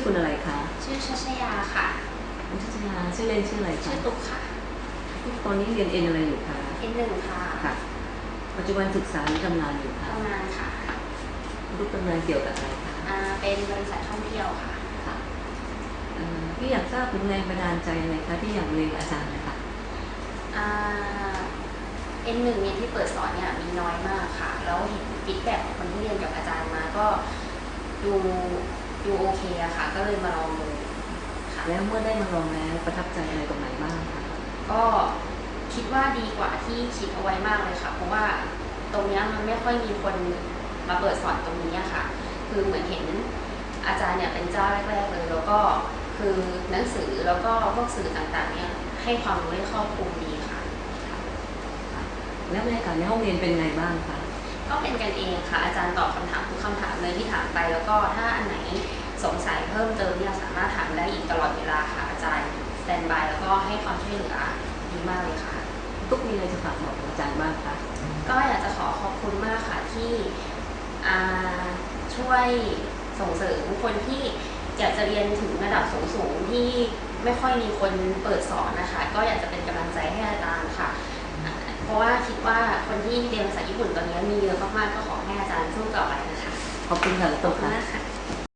อคุณอะไรคะ ชื่อชัชยาค่ะคุณชัชยาชื่อเล่นชื่ออะไรชื่คะอตุ๊กค่ะตอนนี้เรียนเอ็นอะไรอยู่คะเอ็นหนึ่งค่ะค่ะ ปัจจุบันศึกษาหรือทำงานอยู่คะทำงานค่ะรูปทำงานเกี่ยวกับอะไรคะอ่าเป็นบริษัทท่องเที่ยวค่ะค่ะเอ่อพี่อยากทราบถึงแรงบันดาลใจอะไรคะที่อยากเรียนอาจารย์นะคะอ่าเอ็นหนึ่งเนี่ยที่เปิดสอนเนี่ยมีน้อยมากค่ะ แล้วเห็นฟีดแบ็กของคนที่เรียนกับอาจารย์มาก็ดู ดูโอเคอะค่ะ ก็เลยมาลองดูค่ะแล้วเมื่อได้มาลองแล้วประทับใจอะไรตรงไหนบ้างคะก็คิดว่าดีกว่าที่คิดเอาไว้มากเลยค่ะ เพราะว่าตรงเนี้ยมันไม่ค่อยมีคนมาเปิดสอนตรงนี้อะค่ะ คือเหมือนเห็นอาจารย์เนี่ยเป็นเจ้าแรกๆเลย แล้วก็คือหนังสือแล้วก็พวกสื่อต่างๆเนี่ยให้ความรู้ได้ครอบคลุมดีค่ะ แล้วบรรยากาศในห้องเรียนเป็นไงบ้างคะ ก็เป็นกันเองค่ะ อาจารย์ตอบคำถามทุกคำถามเลยที่ถามไป แล้วก็ถ้าอันไหนสงสัยเพิ่มเติมเนี่ยสามารถถามได้อีกตลอดเวลาค่ะ อาจารย์สแตนบายแล้วก็ให้ความช่วยเหลือดีมากเลยค่ะ ตุ๊กมีอะไรจะฝากบอกอาจารย์บ้างคะก็อยากจะขอขอบคุณมากค่ะที่อ่าช่วยส่งเสริมคนที่อยากจะเรียนถึงระดับสูงๆที่ไม่ค่อยมีคนเปิดสอนนะคะ ก็อยากจะเป็นกำลังใจให้อาจารย์ค่ะอ่าเพราะว่าคิดว่าคน ที่เรียนภาษาญี่ปุ่นตอนนี้มีเยอะมากๆก็ขอให้อาจารย์สู้ต่อไปนะคะ ขอบคุณค่ะขตุ๊อบกคุณค่ะมากค่ะ